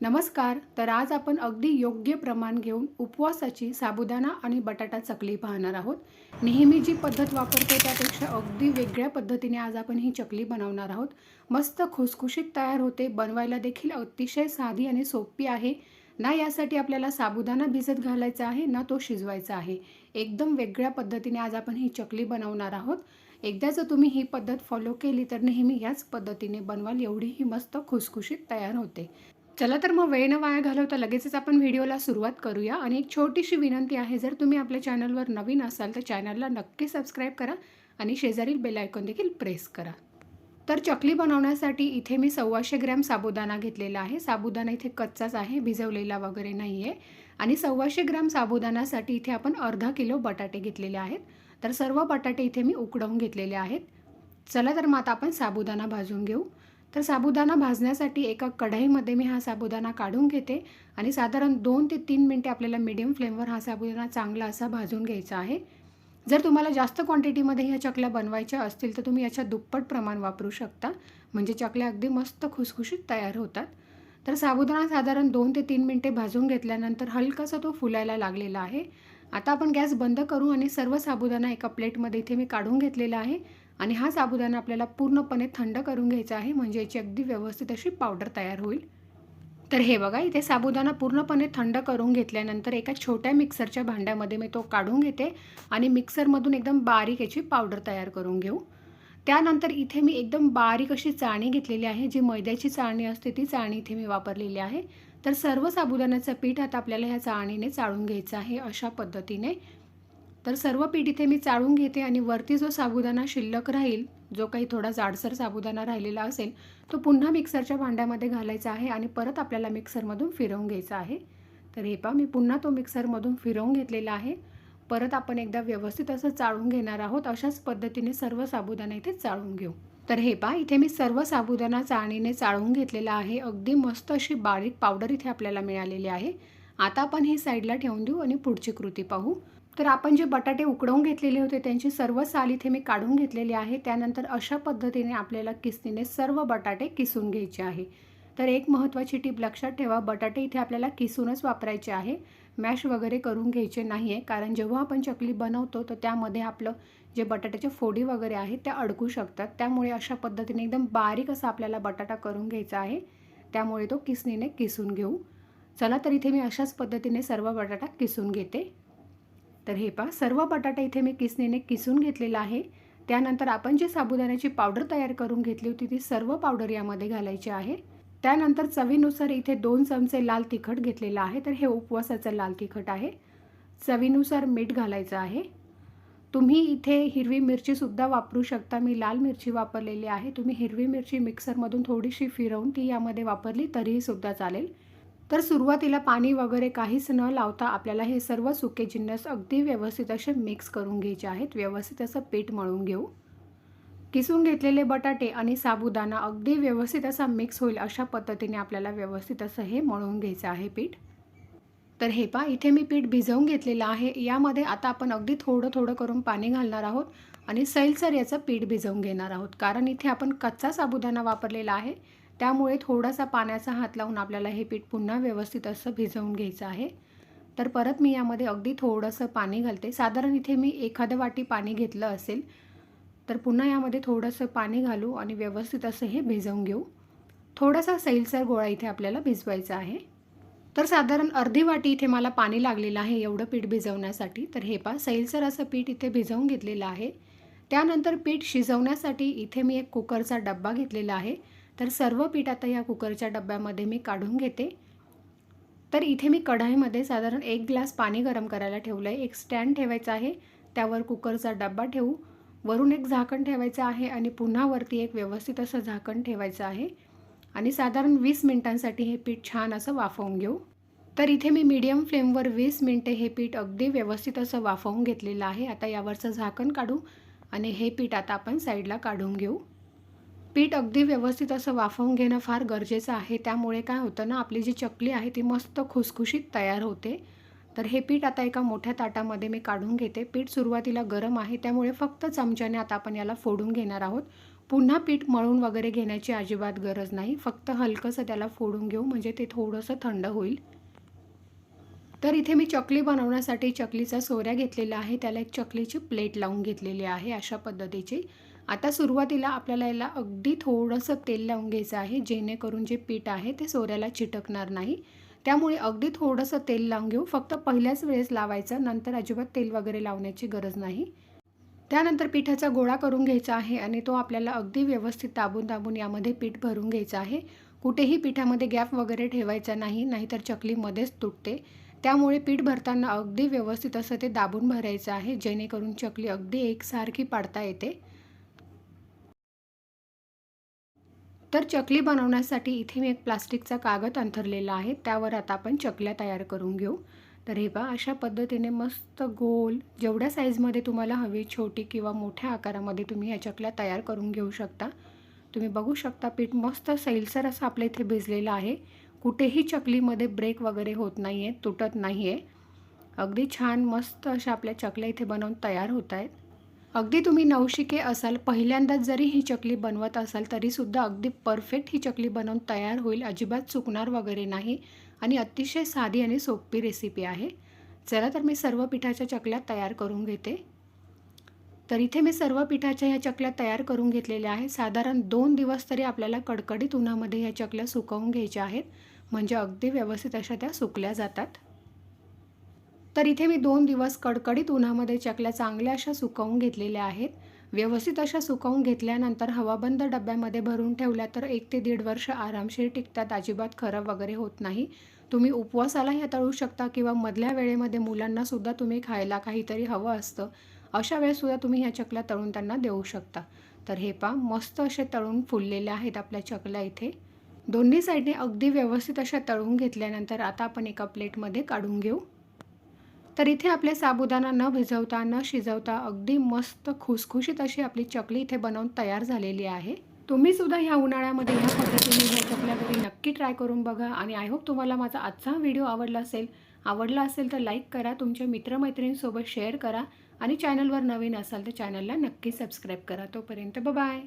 नमस्कार तर आज आपण अगदी योग्य प्रमाण घेऊन उपवासाची साबुदाणा आणि बटाटा चकली पाहणार आहोत. नेहमी जी पद्धत वापरतो त्यापेक्षा अगदी वेगळ्या पद्धतीने आज आपण ही चकली बनवणार आहोत. मस्त खुसखुशीत तयार होते बनवायला देखील अतिशय साधी आणि सोपी आहे. ना यासाठी आपल्याला साबुदाणा भिजत घालायचा आहे ना तो शिजवायचा आहे. एकदम वेगळ्या पद्धतीने आज आपण ही चकली बनवणार आहोत. एकदा जर तुम्ही ही पद्धत फॉलो केली तर नेहमी याच पद्धतीने बनवाल एवढी ही मस्त खुसखुशीत तयार होते. चला तर मग वेळ न वाया घालवता लगेचच आपण व्हिडिओला सुरुवात करूया. आणि एक छोटीशी विनंती आहे जर तुम्ही आपल्या चॅनलवर नवीन असाल तर चॅनलला नक्की सबस्क्राईब करा आणि शेजारील बेल आयकॉन देखील प्रेस करा. तर चकली बनवण्यासाठी इथे मी सव्वाशे ग्रॅम साबुदाणा घेतलेला आहे. साबुदाणा इथे कच्चाच आहे भिजवलेला वगैरे नाही आहे आणि सव्वाशे ग्रॅम साबुदाणासाठी इथे आपण अर्धा किलो बटाटे घेतलेले आहेत. तर सर्व बटाटे इथे मी उकडवून घेतलेले आहेत. चला तर मग आता आपण साबुदाणा भाजून घेऊ. तर साबुदाणा भाजण्यासाठी एका कढईमध्ये मी हा साबुदाणा काढून घेते आणि साधारण दोन ते तीन मिनटे आपल्याला मिडियम फ्लेमवर हा साबुदाणा चांगला असा भाजून घ्यायचा आहे. जर तुम्हाला जास्त क्वांटिटीमध्ये ह्या चकल्या बनवायच्या असतील तर तुम्ही याच्या दुप्पट प्रमाण वापरू शकता. म्हणजे चकल्या अगदी मस्त खुसखुशीत तयार होतात. तर साबुदाणा साधारण दोन ते तीन मिनटे भाजून घेतल्यानंतर हलकासा तो फुलायला लागलेला आहे. आता आपण गॅस बंद करू आणि सर्व साबुदाणा एका प्लेटमध्ये इथे मी काढून घेतलेला आहे. आणि हा साबुदाणा आपल्याला पूर्णपणे थंड करून घ्यायचा आहे म्हणजे याची अगदी व्यवस्थित अशी पावडर तयार होईल. तर हे बघा इथे साबुदाणा पूर्णपणे थंड करून घेतल्यानंतर एका छोट्या मिक्सरच्या भांड्यामध्ये मी तो काढून घेते आणि मिक्सरमधून एकदम बारीक याची पावडर तयार करून घेऊ. त्यानंतर इथे मी एकदम बारीक अशी चाळणी घेतलेली आहे जी मैद्याची चाळणी असते ती चाळणी इथे मी वापरलेली आहे. तर सर्व साबुदाण्याचं पीठ आता आपल्याला ह्या चाळणीने चाळून घ्यायचं आहे अशा पद्धतीने. तर सर्व पीठ इथे मी चाळून घेते आणि वरती जो साबुदाणा शिल्लक राहील जो काही थोडा जाडसर साबुदाणा राहिलेला असेल तो पुन्हा मिक्सरच्या भांड्यामध्ये घालायचा आहे आणि परत आपल्याला मिक्सरमधून फिरवून घ्यायचा आहे. तर हे पहा मी पुन्हा तो मिक्सरमधून फिरवून घेतलेला आहे. परत आपण एकदा व्यवस्थित असं चाळून घेणार आहोत अशाच पद्धतीने सर्व साबुदाणा इथे चाळून घेऊ. तर हे पहा इथे मी सर्व साबुदाणा चाळणीने चाळून घेतलेला आहे. अगदी मस्त अशी बारीक पावडर इथे आपल्याला मिळालेली आहे. आता आपण ही साईडला ठेवून देऊ आणि पुढची कृती पाहू. तर आपण जे बटाटे उकडवून घेतलेले होते त्यांची सर्व साल इथे मी काढून घेतलेली आहे. त्यानंतर अशा पद्धतीने आपल्याला किसनीने सर्व बटाटे किसून घ्यायचे आहे. तर एक महत्त्वाची टीप लक्षात ठेवा बटाटे इथे आपल्याला किसूनच वापरायचे आहे. मॅश वगैरे करून घ्यायचे नाही आहे कारण जेव्हा आपण चकली बनवतो तर त्यामध्ये आपलं जे बटाट्याच्या फोडी वगैरे आहेत त्या अडकू शकतात. त्यामुळे अशा पद्धतीने एकदम बारीक असा आपल्याला बटाटा करून घ्यायचा आहे. त्यामुळे तो किसनीने किसून घेऊ. चला तर इथे मी अशाच पद्धतीने सर्व बटाटा किसून घेते. तर हे पहा सर्व बटाटा इथे मी किसनीने किसून घेतलेला आहे. त्यानंतर आपण जी साबुदाण्याची पावडर तयार करून घेतली होती ती सर्व पावडर यामध्ये घालायची आहे. त्यानंतर चवीनुसार इथे दोन चमचे लाल तिखट घेतलेलं आहे तर हे उपवासाचं लाल तिखट आहे. चवीनुसार मीठ घालायचं आहे. तुम्ही इथे हिरवी मिरचीसुद्धा वापरू शकता. मी लाल मिरची वापरलेली आहे. तुम्ही हिरवी मिरची मिक्सरमधून थोडीशी फिरवून ती यामध्ये वापरली तरीही सुद्धा चालेल. तर सुरुवातीला पाणी वगैरे काहीच न लावता आपल्याला हे सर्व सुके जिन्नस अगदी व्यवस्थित असे मिक्स करून घ्यायचे आहेत. व्यवस्थित असं पीठ मळून घेऊ. किसून घेतलेले बटाटे आणि साबुदाणा अगदी व्यवस्थित असा मिक्स होईल अशा पद्धतीने आपल्याला व्यवस्थित असं हे मळून घ्यायचं आहे पीठ. तर हे पा इथे मी पीठ भिजवून घेतलेलं आहे. यामध्ये आता आपण अगदी थोडं थोडं करून पाणी घालणार आहोत आणि सैलसर याचं पीठ भिजवून घेणार आहोत. कारण इथे आपण कच्चा साबुदाणा वापरलेला आहे. त्यामुळे थोडासा पाण्याचा हात लावून आपल्याला हे पीठ पुन्हा व्यवस्थित असं भिजवून घ्यायचं आहे. तर परत मी यामध्ये अगदी थोडंसं पाणी घालते. साधारण इथे मी एखादं वाटी पाणी घेतलं असेल तर पुन्हा यामध्ये थोडंसं पाणी घालू आणि व्यवस्थित असं हे भिजवून घेऊ. थोडासा सैलसर गोळा इथे आपल्याला भिजवायचा आहे. तर साधारण अर्धी वाटी इथे मला पाणी लागलेलं आहे एवढं पीठ भिजवण्यासाठी. तर हे पा सैलसर असं पीठ इथे भिजवून घेतलेलं आहे. त्यानंतर पीठ शिजवण्यासाठी इथे मी एक कुकरचा डब्बा घेतलेला आहे. तर सर्व पीठ आता या कुकरच्या डब्यामध्ये मी काढून घेते. तर इथे मी कढाईमध्ये साधारण एक ग्लास पाणी गरम करायला ठेवलं आहे एक स्टँड ठेवायचा आहे. त्यावर कुकरचा डब्बा ठेवू. वरून एक झाकण ठेवायचं आहे आणि पुन्हा वरती एक व्यवस्थित असं झाकण ठेवायचं आहे. आणि साधारण वीस मिनटांसाठी हे पीठ छान असं वाफवून घेऊ. तर इथे मी मीडियम फ्लेमवर वीस मिनटे हे पीठ अगदी व्यवस्थित असं वाफवून घेतलेलं आहे. आता यावरचं झाकण काढू आणि हे पीठ आता आपण साईडला काढून घेऊ. पीठ अगदी व्यवस्थित असं वाफवून घेणं फार गरजेचं आहे. त्यामुळे काय होतं ना आपली जी चकली आहे ती मस्त खुसखुशीत तयार होते. तर हे पीठ आता एका मोठ्या ताटामध्ये मी काढून घेते. पीठ सुरुवातीला गरम आहे त्यामुळे फक्त चमच्याने आता आपण याला फोडून घेणार आहोत. पुन्हा पीठ मळून वगैरे घेण्याची अजिबात गरज नाही. फक्त हलकंसं त्याला फोडून घेऊ म्हणजे ते थोडंसं थंड होईल. तर इथे मी चकली बनवण्यासाठी चकलीचा सोऱ्या घेतलेला आहे. त्याला एक चकलीची प्लेट लावून घेतलेली आहे अशा पद्धतीची. आता सुरुवातीला आपल्याला याला अगदी थोडंसं तेल लावून घ्यायचं आहे जेणेकरून जे पीठ आहे ते सोऱ्याला चिटकणार नाही. त्यामुळे अगदी थोडंसं तेल लावून घेऊ. फक्त पहिल्याच वेळेस लावायचं नंतर अजिबात तेल वगैरे लावण्याची गरज नाही. त्यानंतर पिठाचा गोळा करून घ्यायचा आहे आणि तो आपल्याला अगदी व्यवस्थित दाबून दाबून यामध्ये पीठ भरून घ्यायचं आहे. कुठेही पिठामध्ये गॅप वगैरे ठेवायचा नाही नाहीतर चकलीमध्येच तुटते. त्यामुळे पीठ भरताना अगदी व्यवस्थित असं ते दाबून भरायचं आहे जेणेकरून चकली अगदी एकसारखी पाडता येते. तर चकली बनवण्यासाठी इथे मी एक प्लास्टिकचा कागद अंथरलेला आहे. त्यावर आता आपण चकल्या तयार करून घेऊ. तर हे पहा अशा पद्धतीने मस्त गोल जेवढ्या साईजमध्ये तुम्हाला हवी छोटी किंवा मोठ्या आकारामध्ये तुम्ही ह्या चकल्या तयार करून घेऊ शकता. तुम्ही बघू शकता पीठ मस्त सैलसर असं आपल्या इथे भिजलेलं आहे. कुठेही चकलीमध्ये ब्रेक वगैरे होत नाही आहे तुटत नाही आहे अगदी छान मस्त अशा आपल्या चकल्या इथे बनवून तयार होत आहेत. अगदी तुम्ही नवशिके असाल पहिल्यांदाच जरी ही चकली बनवत असाल तरीसुद्धा अगदी परफेक्ट ही चकली बनवून तयार होईल अजिबात चुकणार वगैरे नाही आणि अतिशय साधी आणि सोपी रेसिपी आहे. चला तर मी सर्व पिठाच्या चकल्या तयार करून घेते. तर इथे मी सर्व पिठाच्या ह्या चकल्या तयार करून घेतलेल्या आहेत. साधारण दोन दिवस तरी आपल्याला कडकडीत उन्हामध्ये ह्या चकल्या सुकवून घ्यायच्या आहेत. म्हणजे अगदी व्यवस्थित अशा त्या सुकल्या जातात. तर इथे मी दोन दिवस कडकडीत उन्हामध्ये चकल्या चांगल्या अशा सुकवून घेतलेल्या आहेत. व्यवस्थित अशा सुकवून घेतल्यानंतर हवाबंद डब्यामध्ये भरून ठेवल्या तर एक ते दीड वर्ष आरामशीर टिकतात. अजिबात खराब वगैरे होत नाही. तुम्ही उपवासाला ह्या तळू शकता किंवा मधल्या वेळेमध्ये मुलांनासुद्धा तुम्ही खायला काहीतरी हवं असतं. अशा वेळेससुद्धा तुम्ही ह्या चकल्या तळून त्यांना देऊ शकता. तर हे पा मस्त असे तळून फुललेले आहेत आपल्या चकल्या इथे. दोन्ही साईडने अगदी व्यवस्थित अशा तळून घेतल्यानंतर आता आपण एका प्लेटमध्ये काढून घेऊ. तर इथे आपले साबुदाणा न भिजवता न शिजवता अगदी मस्त खुसखुशीत अशी आपली चकली इथे बनवून तयार झालेली आहे. तुम्ही सुद्धा ह्या उन्हाळ्यामध्ये ह्या पद्धतीने ह्या चकल्या घरी नक्की ट्राय करून बघा आणि आय होप तुम्हाला माझा आजचा व्हिडिओ आवडला असेल. आवडला असेल तर लाईक करा तुमच्या मित्रमैत्रिणींसोबत शेअर करा आणि चॅनलवर नवीन असाल तर चॅनलला नक्की सबस्क्राईब करा. तोपर्यंत बाय